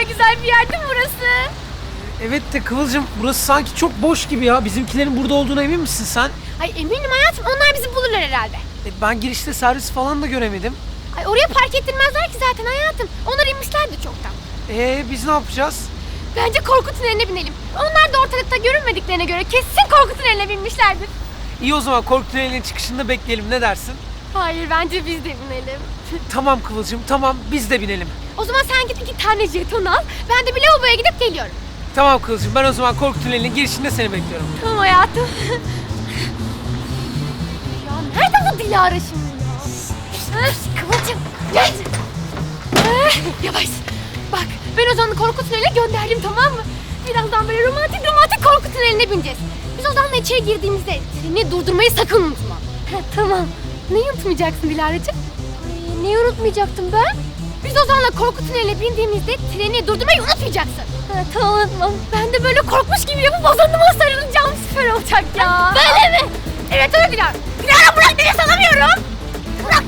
kadar güzel bir yer değil mi burası? Evet de Kıvılcım burası sanki çok boş gibi ya. Bizimkilerin burada olduğuna emin misin sen? Ay eminim hayatım onlar bizi bulurlar herhalde. E, ben girişte servis falan da göremedim. Ay oraya park ettirmezler ki zaten hayatım. Onlar inmişlerdi çoktan. Ee biz ne yapacağız? Bence korku tüneline binelim. Onlar da ortalıkta görünmediklerine göre kesin korku tüneline binmişlerdir. İyi o zaman korku tünelinin çıkışında bekleyelim ne dersin? Hayır bence biz de binelim. Tamam Kıvılcım tamam biz de binelim. O zaman sen git iki tane jeton al. Ben de bir lavaboya gidip geliyorum. Tamam Kıvılcım ben o zaman korku tünelinin girişinde seni bekliyorum. Tamam hayatım. ya nerede bu Dilara şimdi ya? Kıvılcım gel. Eh, Yavaş. Bak ben Ozan'ı korku tüneline gönderdim tamam mı? Birazdan böyle romantik romantik korku tüneline bineceğiz. Biz Ozan'la içeri girdiğimizde treni durdurmayı sakın unutma. Tamam. Neyi unutmayacaksın Dilara'cığım? Ay, neyi unutmayacaktım ben? Biz Ozan'la korku tüneline bindiğimizde treni durdurmayı unutmayacaksın. Ha, tamam unutmam. Ben de böyle korkmuş gibi yapıp Ozan'ıma sarılacağım. Süper olacak ya. Böyle mi? Evet öyle Dilara. Dilara bırak beni sanamıyorum. Bırak.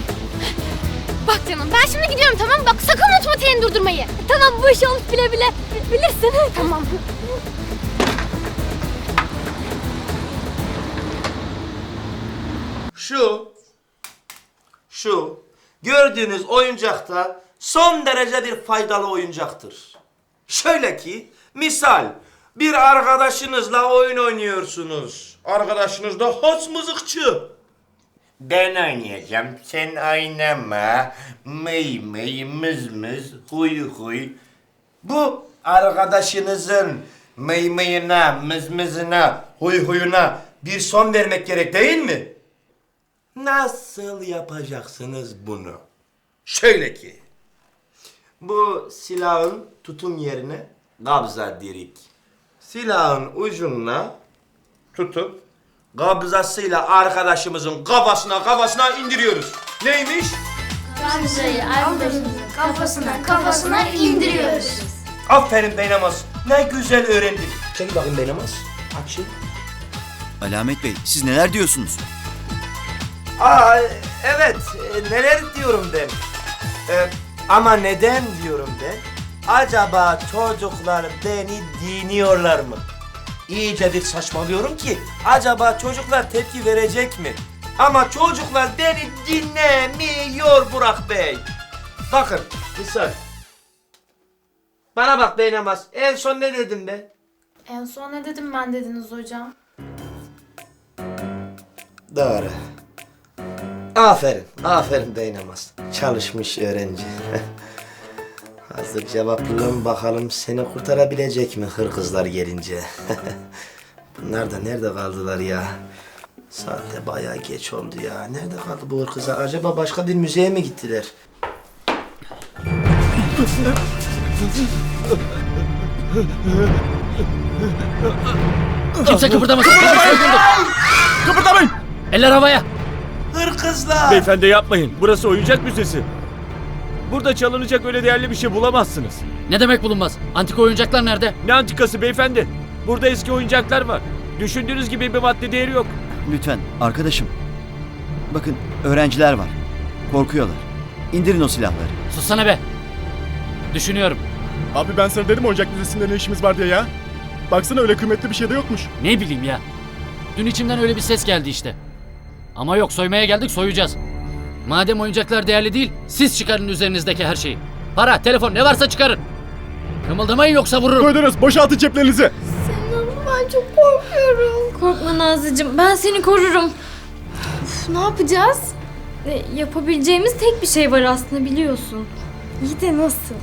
Bak canım ben şimdi gidiyorum tamam mı? Bak sakın unutma treni durdurmayı. Tamam bu iş olmuş bile bile. Bilirsin. Tamam. Şu, şu gördüğünüz oyuncakta son derece bir faydalı oyuncaktır. Şöyle ki, misal bir arkadaşınızla oyun oynuyorsunuz. Arkadaşınız da has mızıkçı. Ben oynayacağım, sen oynama. Mıy mıy, mız mız, huy huy. Bu arkadaşınızın mıy mıyına, mız mızına, huy huyuna bir son vermek gerek değil mi? Nasıl yapacaksınız bunu? Şöyle ki, bu silahın tutum yerine kabza dirik. Silahın ucuna tutup kabzasıyla arkadaşımızın kafasına kafasına indiriyoruz. Neymiş? Gamze'yi arkadaşımızın kafasına kafasına indiriyoruz. Aferin Beynamaz. Ne güzel öğrendin. Çekil bakayım Beynamaz. Aç şimdi. Alamet Bey siz neler diyorsunuz? Aa evet e, neler diyorum ben. E, ama neden diyorum ben? Acaba çocuklar beni dinliyorlar mı? İyice bir saçmalıyorum ki acaba çocuklar tepki verecek mi? Ama çocuklar beni dinlemiyor Burak Bey. Bakın misal. Bana bak Beynamaz. En son ne dedim ben? En son ne dedim ben dediniz hocam? Doğru. Aferin, aferin Beynamaz. Çalışmış öğrenci. Hazır cevaplılığım bakalım seni kurtarabilecek mi hırkızlar gelince? Bunlar da nerede kaldılar ya? Saat de bayağı geç oldu ya. Nerede kaldı bu hırkızlar? Acaba başka bir müzeye mi gittiler? Kimse kıpırdamasın. Kıpırdamayın! Eller havaya. Hırkızlar! Beyefendi yapmayın. Burası oyuncak müzesi. Burada çalınacak öyle değerli bir şey bulamazsınız. Ne demek bulunmaz? Antika oyuncaklar nerede? Ne antikası beyefendi? Burada eski oyuncaklar var. Düşündüğünüz gibi bir madde değeri yok. Lütfen arkadaşım. Bakın öğrenciler var. Korkuyorlar. İndirin o silahları. Sussana be. Düşünüyorum. Abi ben sana dedim oyuncak müzesinde ne işimiz var diye ya. Baksana öyle kıymetli bir şey de yokmuş. Ne bileyim ya. Dün içimden öyle bir ses geldi işte. Ama yok soymaya geldik soyacağız. Madem oyuncaklar değerli değil, siz çıkarın üzerinizdeki her şeyi. Para, telefon ne varsa çıkarın. Kımıldamayın yoksa vururum. Koydunuz boşaltın ceplerinizi. Ben çok korkuyorum. Korkma Nazlıcığım ben seni korurum. Uf, ne yapacağız? E, yapabileceğimiz tek bir şey var aslında biliyorsun. İyi de nasıl?